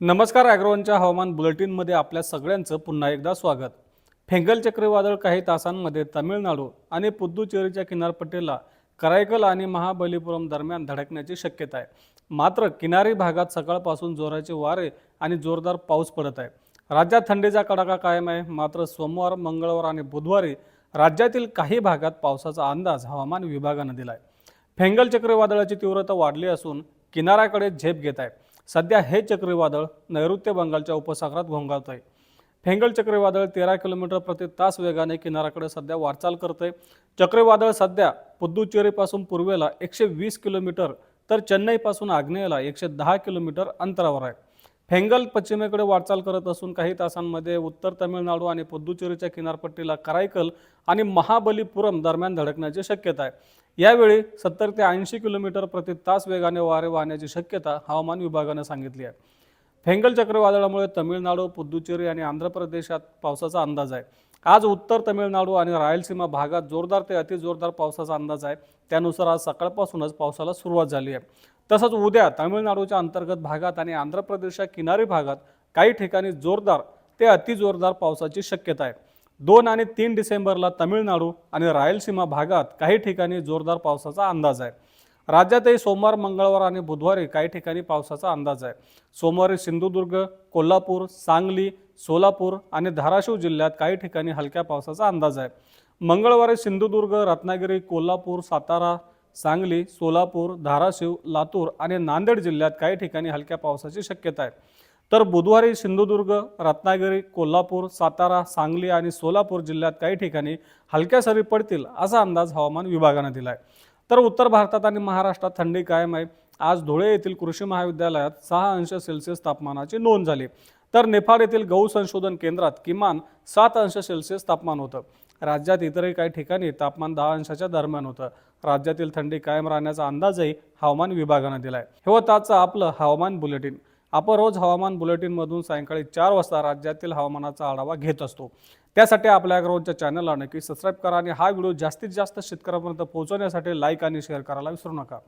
नमस्कार ॲग्रोवनच्या हवामान बुलेटिनमध्ये आपल्या सगळ्यांचं पुन्हा एकदा स्वागत. फेंगल चक्रीवादळ काही तासांमध्ये तामिळनाडू आणि पुद्दुचेरीच्या किनारपट्टीला करायकल आणि महाबलीपुरम दरम्यान धडकण्याची शक्यता आहे. मात्र किनारी भागात सकाळपासून जोराचे वारे आणि जोरदार पाऊस पडत आहे. राज्यात थंडीचा कडाका कायम आहे. मात्र सोमवार मंगळवार आणि बुधवारी राज्यातील काही भागात पावसाचा अंदाज हवामान विभागानं दिला आहे फेंगल चक्रीवादळाची तीव्रता वाढली असून किनाऱ्याकडे झेप घेत आहे. सध्या हे चक्रीवादळ नैऋत्य बंगालच्या उपसागरात घोंगावत आहे. फेंगल चक्रीवादळ तेरा किलोमीटर प्रति तास वेगाने किनाऱ्याकडे सध्या वाटचाल करते चक्रीवादळ सध्या पुद्दुचेरीपासून पूर्वेला एकशे वीस किलोमीटर तर चेन्नईपासून आग्नेयला एकशे दहा किलोमीटर अंतरावर आहे. फेंगल पश्चिमेकडे वाटचाल करत असून काही तासांमध्ये उत्तर तामिळनाडू आणि पुद्दुचेरीच्या किनारपट्टीला करायकल आणि महाबलीपुरम दरम्यान धडकण्याची शक्यता आहे. यावेळी सत्तर ते ऐंशी किलोमीटर प्रति तास वेगाने वारे वाहण्याची शक्यता हवामान विभागानं सांगितली आहे. फेंगल चक्रीवादळामुळे तमिळनाडू पुद्दुचेरी आणि आंध्र प्रदेशात पावसाचा अंदाज आहे. आज उत्तर तमिळनाडू आणि रायलसीमा भागात जोरदार ते अतिजोरदार पावसाचा अंदाज आहे. त्यानुसार आज सकाळपासूनच पावसाला सुरुवात झाली आहे. तसंच उद्या तामिळनाडूच्या अंतर्गत भागात आणि आंध्र प्रदेशच्या किनारी भागात काही ठिकाणी जोरदार ते अतिजोरदार पावसाची शक्यता आहे. दोन आणि तीन डिसेंबरला तमिळनाडू आणि रायलसीमा भागात काही ठिकाणी जोरदार पावसाचा अंदाज आहे. राज्यातही सोमवार मंगळवार आणि बुधवारी काही ठिकाणी पावसाचा अंदाज आहे. सोमवारी सिंधुदुर्ग कोल्हापूर सांगली सोलापूर आणि धाराशिव जिल्ह्यात काही ठिकाणी हलक्या पावसाचा अंदाज आहे. मंगळवारी सिंधुदुर्ग रत्नागिरी कोल्हापूर सातारा सांगली सोलापूर धाराशिव लातूर आणि नांदेड जिल्ह्यात काही ठिकाणी हलक्या पावसाची शक्यता आहे. तर बुधवारी सिंधुदुर्ग रत्नागिरी कोल्हापूर सातारा सांगली आणि सोलापूर जिल्ह्यात काही ठिकाणी हलक्या सरी पडतील असा अंदाज हवामान विभागानं दिला आहे तर उत्तर भारतात आणि महाराष्ट्रात थंडी कायम आहे. आज धुळे येथील कृषी महाविद्यालयात सहा अंश सेल्सिअस तापमानाची नोंद झाली. तर नेपाळ येथील गहू संशोधन केंद्रात किमान सात अंश सेल्सिअस तापमान होतं. राज्यात इतरही काही ठिकाणी तापमान दहा अंशाच्या दरम्यान होतं. राज्यातील थंडी कायम राहण्याचा अंदाजही हवामान विभागानं दिला आहे हे होतं आजचं आपलं हवामान बुलेटिन. आपण रोज हवामान बुलेटिनमधून सायंकाळी चार वाजता राज्यातील हवामानाचा आढावा घेत असतो. त्यासाठी आपल्या रोजच्या चॅनलला नक्की सबस्क्राईब करा आणि हा व्हिडिओ जास्तीत जास्त शेतकऱ्यांपर्यंत पोहोचवण्यासाठी लाईक आणि शेअर करायला विसरू नका.